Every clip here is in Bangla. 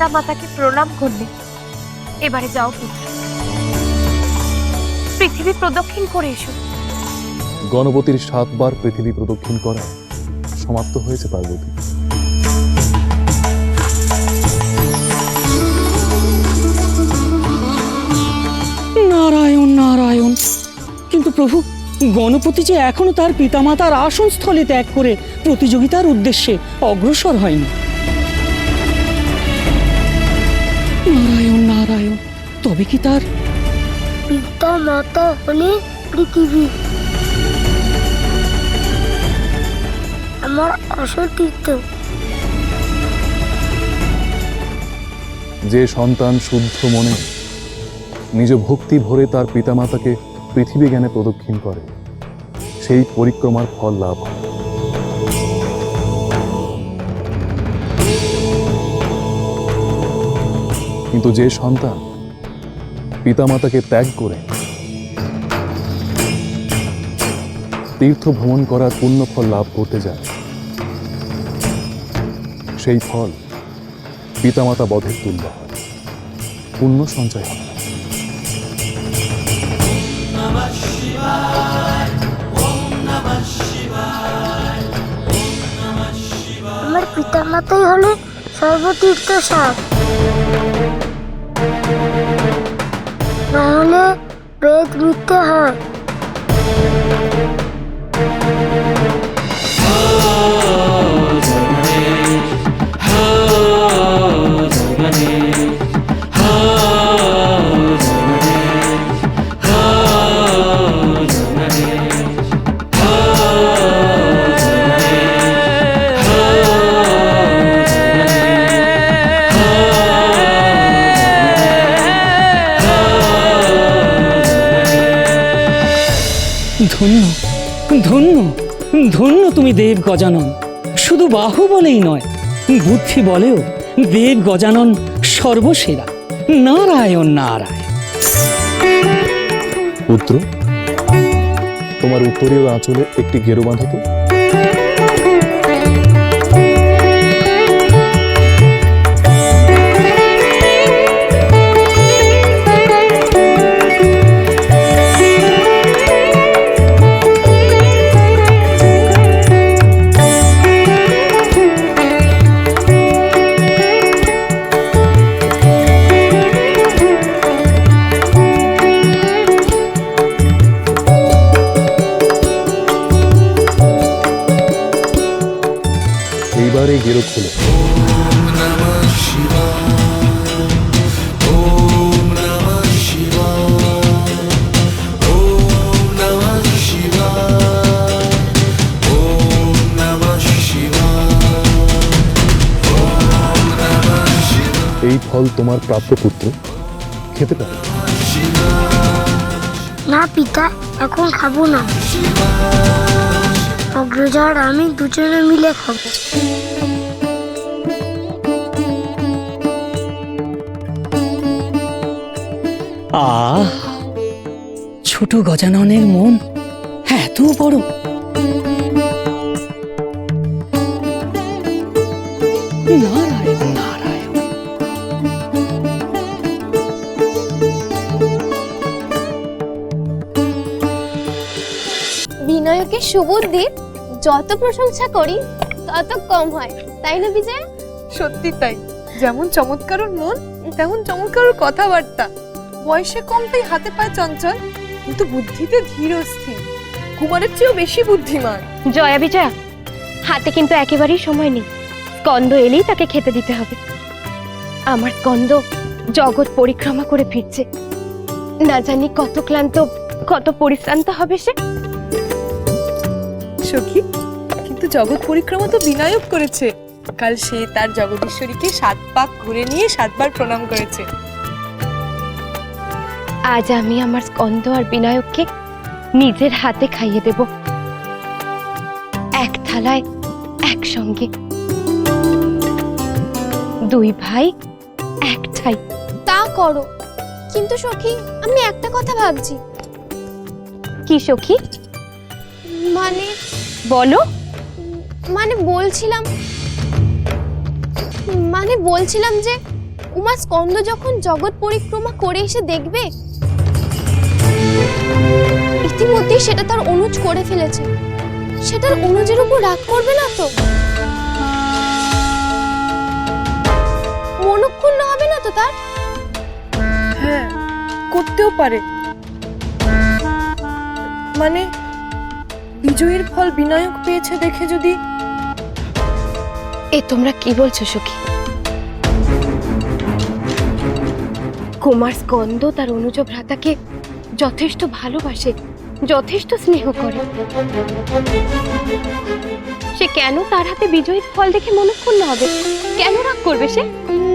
পিতা মাতাকে প্রণাম করলে। এবারে যাও পুত্র। পৃথিবী প্রদক্ষিণ করে এসো। গণপতির সাতবার পৃথিবী প্রদক্ষিণ করা সমাপ্ত হয়েছে পার্বতী। নারায়ণ নারায়ণ কিন্তু প্রভু গণপতি যে এখনও তার পিতামাতার আসন স্থলে ত্যাগ করে প্রতিযোগিতার উদ্দেশ্যে অগ্রসর হয়নি। তবে কি তার? পিতা মাতা হলে পৃথিবী। আমার আসল তীর্থ যে সন্তান শুদ্ধ মনে নিজ ভক্তি ভরে তার পিতামাতাকে পৃথিবী জ্ঞানে প্রদক্ষিণ করে সেই পরিক্রমার ফল লাভ হয়। কিন্তু যে সন্তান পিতামাতাকে ত্যাগ করে তীর্থ ভ্রমণ করার পুণ্য ফল লাভ করতে যায়। সেই ফল পিতামাতা বধের তুল্য হয়। পুণ্য সঞ্চয় হয়। আমার পিতা মাতাই হলে সর্বতীর্থ সাপ। ধন্য তুমি দেব গজানন। শুধু বাহু বলেই নয়, বুদ্ধি বলেও দেব গজানন সর্বসেরা, নারায়ণ নারায়ণ। পুত্র, তোমার উত্তরীয় আঁচলে একটি গেরো বাঁধো তোমার প্রাপ্য পুত্র খেতে পারো। না পিতা এখন খাব না। অগ্রজার আমি দুজনে মিলে খাব। আহ ছোট গজাননের মন এত বড়। নারায়ণ সুবুদ্ধির যত প্রশংসা করি তত কম হয়। তাই না বিজয়? সত্যি তাই। যেমন চমৎকার ওর মন তেমন চমৎকার ওর কথাবার্তা। বয়সে কম তাই হাতে পায় চঞ্চল কিন্তু বুদ্ধিতে ধীর ও স্থির। কুমারের চেয়েও বেশি বুদ্ধিমান। জয়া বিজয়া হাতে কিন্তু একেবারেই সময় নেই। স্কন্দ এলেই তাকে খেতে দিতে হবে। আমার স্কন্দ জগৎ পরিক্রমা করে ফিরছে। না জানি কত ক্লান্ত কত পরিশ্রান্ত হবে সে। সখী কিন্তু জগৎ পরিক্রমা তো বিনায়ক করেছে। কাল সে তার জগদীশ্বরীকে সাত পাক ঘুরে নিয়ে সাতবার প্রণাম করেছে। আজ আমি আমার স্কন্দ আর বিনায়ককে নিজের হাতে খাইয়ে দেব। এক থালায় একসঙ্গে। দুই ভাই এক ঠাই। তা করো। কিন্তু সখী আমি একটা কথা ভাবছি। কি সখী? মানে? বলো। মানে বলছিলাম মানে বলছিলাম যে উমা স্কন্দ যখন জগৎ পরিক্রমা করে এসে দেখবে, ইতিমধ্যেই সেটা তার অনুজ করে ফেলেছে। সেটার অনুজের উপর রাগ করবে না তো? মনক্ষুণ্ণ হবে না তো তার? হ্যাঁ করতেও পারে। মানে বিজয়ীর ফল বিনায়ক পেয়েছে দেখে যদি? এ তোমরা কি বলছো সখী? কুমার স্কন্দ তার অনুজ ভ্রাতাকে যথেষ্ট ভালোবাসে যথেষ্ট স্নেহ করে। সে কেন তার হাতে বিজয়ীর ফল দেখে মনক্ষুণ্ণ হবে? কেন রাগ করবে সে?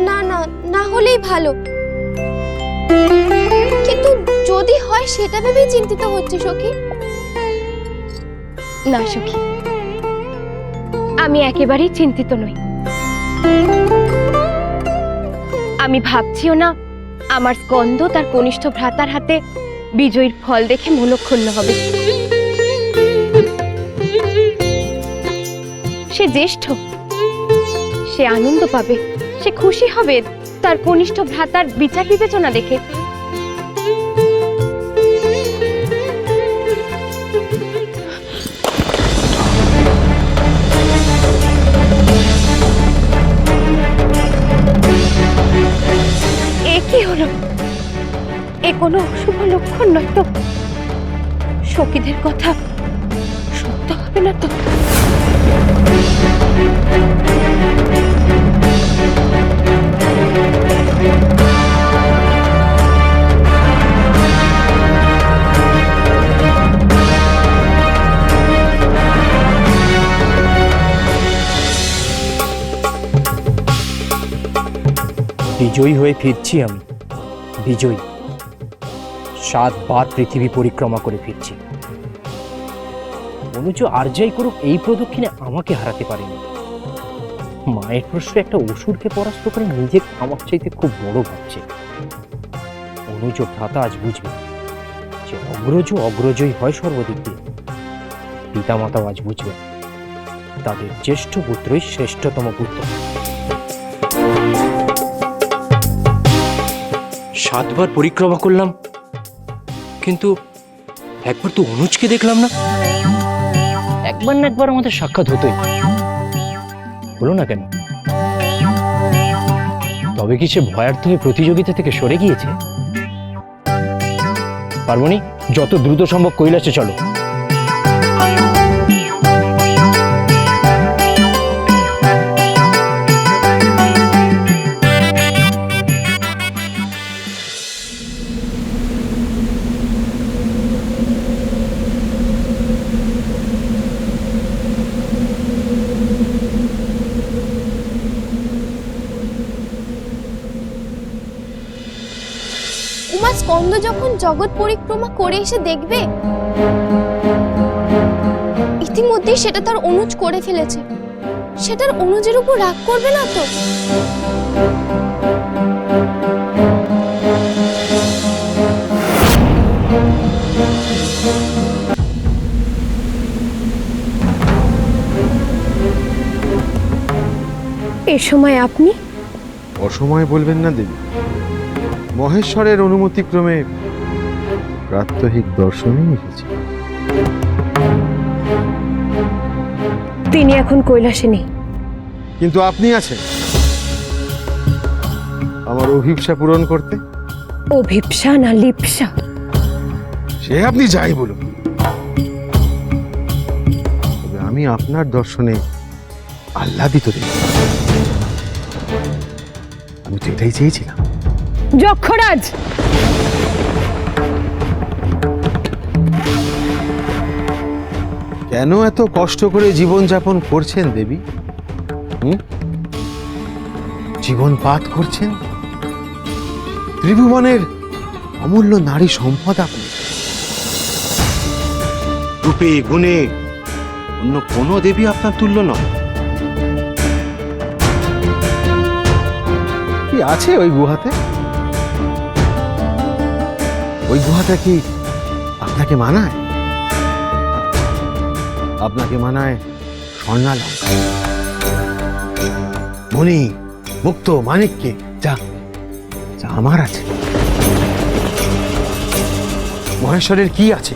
না না না হলেই ভালো। কিন্তু যদি হয় সেটা ভেবেই চিন্তিত হচ্ছে সখী। না, সখী। আমি একেবারেই চিন্তিত নই। আমি ভাবছিও না আমার স্কন্দ তার কনিষ্ঠ ভ্রাতার হাতে বিজয়ীর ফল দেখে মনক্ষুণ্ণ হবে। সে জ্যেষ্ঠ, সে আনন্দ পাবে, সে খুশি হবে তার কনিষ্ঠ ভ্রাতার বিচার বিবেচনা দেখে। কি হলো? এ কোনো অশুভ লক্ষণ নয় তো? সখীদের কথা সত্য হবে না তো? বিজয়ী হয়ে ফিরছি আমি। বিজয়ী। সাতবার পৃথিবী পরিক্রমা করে ফিরছি। অনুজ আর যাই করুক, এই প্রদক্ষিণে আমাকে হারাতে পারেনি। মায়ের প্রশ্ন একটা অসুরকে পরাস্ত করে নিজের আমার চাইতে খুব বড় ভাবছে। অনুজ ভ্রাতা আজ বুঝবে যে অগ্রজ অগ্রজই হয় সর্বদিক দিয়ে। পিতামাতাও আজ বুঝবে, তাদের জ্যেষ্ঠ পুত্রই শ্রেষ্ঠতম পুত্র। সাতবার পরিক্রমা করলাম। কিন্তু একবার তো অনুজকে দেখলাম না। একবার না একবার আমাদের সাক্ষাৎ হতোই। হলো না কেন? তবে কি সে ভয়ার্থ হয়ে প্রতিযোগিতা থেকে সরে গিয়েছে? পার্বণী, যত দ্রুত সম্ভব কৈলাসে চলো। স্কন্দ যখন জগৎ পরিক্রমা করে এসে দেখবে ইতিমধ্যেই সেটা তার অনুজ করে ফেলেছে। সেটার অনুজের উপর রাগ করবে না তো? এ সময় আপনি? অসময় বলবেন না দেবী। মহেশ্বরের অনুমতিক্রমে প্রাত্যহিক দর্শনেই এসেছি। তিনি এখন কৈলাসে নেই কিন্তু আপনি আছেন। আমার অভিপ্সা পূরণ করতে। অভিপ্সা না লিপ্সা? সে আপনি যাই বলুন। তবে আমি আপনার দর্শনে আহ্লাদিত দেখি আমি তো এটাই চেয়েছিলাম। যক্ষরাজ! কেন এত কষ্ট করে জীবনযাপন করছেন দেবী? জীবন পাত করছেন? ত্রিভুবনের অমূল্য নারী সম্পদ আপনি। রূপে, গুণে অন্য কোনো দেবী আপনার তুল্য নয় কি আছে ওই গুহাতে? ওই গুহাটা কি আপনাকে মানায়? আপনাকে মানায় স্বর্ণালঙ্কার। মণি, মুক্ত মানিককে, যা যা আমার আছে। মহেশ্বরের কি আছে?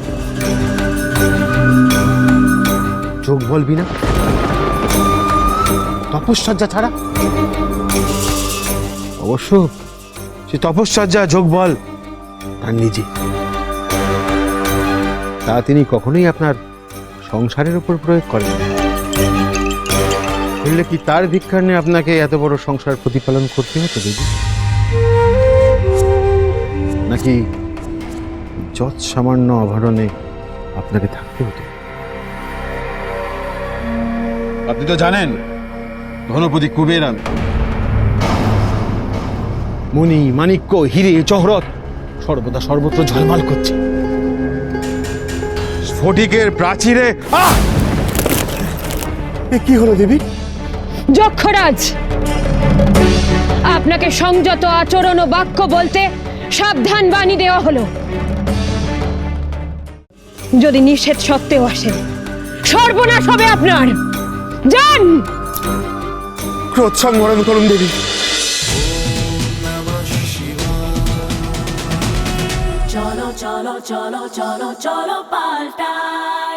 চোখ বলবি না? তপশ্চর্যা ছাড়া? অবশ্য, সে তপশ্চর্যা যোগ বল। তার নিজে। তা তিনি কখনোই আপনার সংসারের উপর প্রয়োগ করেন বললে কি তার ভিক্ষানে আপনাকে এত বড় সংসার প্রতিপালন করতে হতো দিদি? নাকি যৎ সামান্য অভরণে আপনাকে থাকতে হতো? আপনি তো জানেন ধনপতি কুবের মণি মাণিক্য হিরে চহরত সর্বদা সর্বত্র ঝলমল করছে। স্ফটিকের প্রাচীরে আহ! এ কি হলো দেবী? যক্ষরাজ! আপনাকে সংযত আচরণ ও বাক্য বলতে সাবধান বাণী দেওয়া হলো। যদি নিষেধ সত্ত্বেও আসে সর্বনাশ হবে আপনার। যান! ক্রোধ সংবরণ করুন দেবী। Cholo, cholo, cholo, cholo, cholo, palta.